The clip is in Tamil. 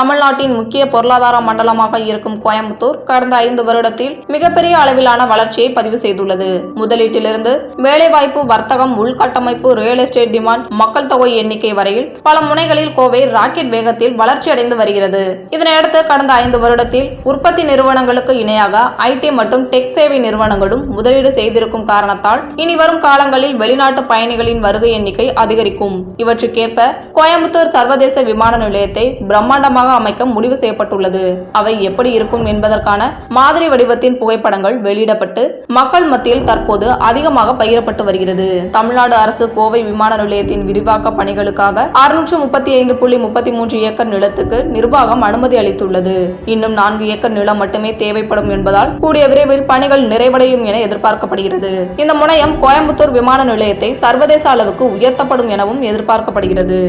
தமிழ்நாட்டின் முக்கிய பொருளாதார மண்டலமாக இருக்கும் கோயம்புத்தூர் கடந்த ஐந்து வருடத்தில் மிகப்பெரிய அளவிலான வளர்ச்சியை பதிவு செய்துள்ளது. முதலீட்டிலிருந்து வேலைவாய்ப்பு வர்த்தகம் உள்கட்டமைப்பு ரியல் எஸ்டேட் டிமாண்ட் மக்கள் தொகை எண்ணிக்கை வரையில் பல முனைகளில் கோவை ராக்கெட் வேகத்தில் வளர்ச்சியடைந்து வருகிறது. இதனையடுத்து கடந்த ஐந்து வருடத்தில் உற்பத்தி நிறுவனங்களுக்கு இணையாக ஐடி மற்றும் டெக் சேவை நிறுவனங்களும் முதலீடு செய்திருக்கும் காரணத்தால் இனி வரும் காலங்களில் வெளிநாட்டு பயணிகளின் வருகை எண்ணிக்கை அதிகரிக்கும். இவற்றுக்கேற்ப கோயம்புத்தூர் சர்வதேச விமான நிலையத்தை பிரம்மாண்டமாக அமைக்க முடிவு செய்யப்பட்டுள்ளது. அவை எப்படி இருக்கும் என்பதற்கான மாதிரி வடிவத்தின் புகைப்படங்கள் வெளியிடப்பட்டு மக்கள் மத்தியில் தற்போது அதிகமாக பகிரப்பட்டு வருகிறது. தமிழ்நாடு அரசு கோவை விமான நிலையத்தின் விரிவாக்க பணிகளுக்காக அறுநூற்று முப்பத்தி ஐந்து புள்ளி முப்பத்தி மூன்று ஏக்கர் நிலத்துக்கு நிர்வாகம் அனுமதி அளித்துள்ளது. இன்னும் நான்கு ஏக்கர் நிலம் மட்டுமே தேவைப்படும் என்பதால் கூடிய விரைவில் பணிகள் நிறைவடையும் என எதிர்பார்க்கப்படுகிறது. இந்த முனையம் கோயம்புத்தூர் விமான நிலையத்தை சர்வதேச அளவுக்கு உயர்த்தப்படும் எனவும் எதிர்பார்க்கப்படுகிறது.